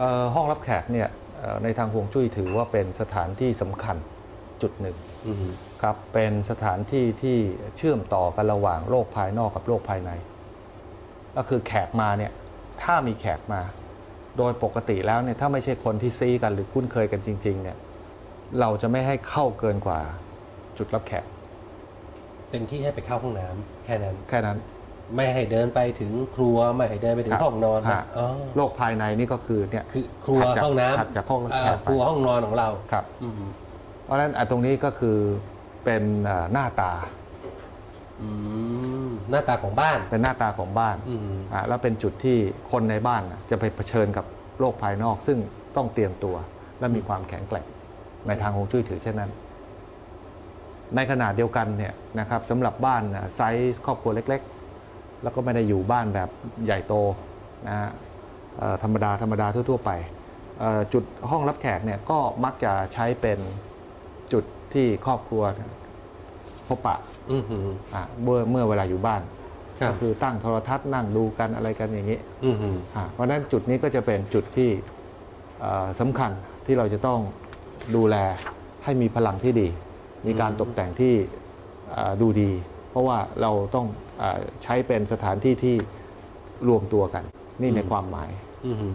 เอ่อห้องรับแขกเนี่ยเอ่อในทางฮวงจุ้ยถือว่าเป็นสถานที่สำคัญจุดหนึ่งอืมครับเป็นสถานที่ที่เชื่อมต่อกันระหว่างโลกภายนอกกับโลกภายใน ก็คือแขกมาเนี่ยถ้ามีแขกมา โดยปกติแล้วเนี่ยถ้าไม่ใช่คนที่ซีกันหรือคุ้นเคยกันจริงๆเนี่ยเราจะไม่ให้เข้าเกินกว่าจุดรับแขก เป็นที่ให้ไปเข้าห้องน้ำแค่นั้นแค่นั้น ไม่ให้เดินไปถึงครัวไม่ให้เดินไปถึงครับห้องนอนฮะอ๋อโลกภายในนี่ก็คือเนี่ยคือครัวถัดจากห้องน้ถัดจากห้องำแขกไปครัวห้องนอนของเราครับ อืมเพราะฉะนั้นอะตรงนี้ก็คือเป็นอ่าหน้าตาอืมหน้าตาของบ้าน เป็นหน้าตาของบ้านอืม อะแล้วเป็นจุดที่คนในบ้านน่ะจะไปเผชิญกับโลกภายนอก ซึ่งต้องเตรียมตัวและมีความแข็งแกร่งในทางฮวงจุ้ยถือเช่นนั้น ในขณะเดียวกันเนี่ยนะครับสำหรับบ้านน่ะไซส์ครอบครัวเล็ก ๆ แล้วก็ไม่ได้อยู่บ้านแบบใหญ่โตนะฮะเอ่อธรรมดาธรรมดาทั่ว ๆ ไปเอ่อจุดห้องรับแขกเนี่ยก็มักจะใช้เป็นจุดที่ครอบครัวพบปะอืมอืมอะเมื่อเมื่อเวลาอยู่บ้านครัก็บคือตั้งโทรทัศน์นั่งดูกันอะไรกันอย่างนี้อืมอืมอะเพราะฉะนั้นจุดนี้ก็จะเป็นจุดที่เอ่อสำคัญที่เราจะต้องดูแลให้มีพลังที่ดี มีการตกแต่งที่เอ่อดูดี เพราะว่าเราต้องเออใช้เป็นสถานที่ที่รวมตัวกันนี่ในความหมายอืม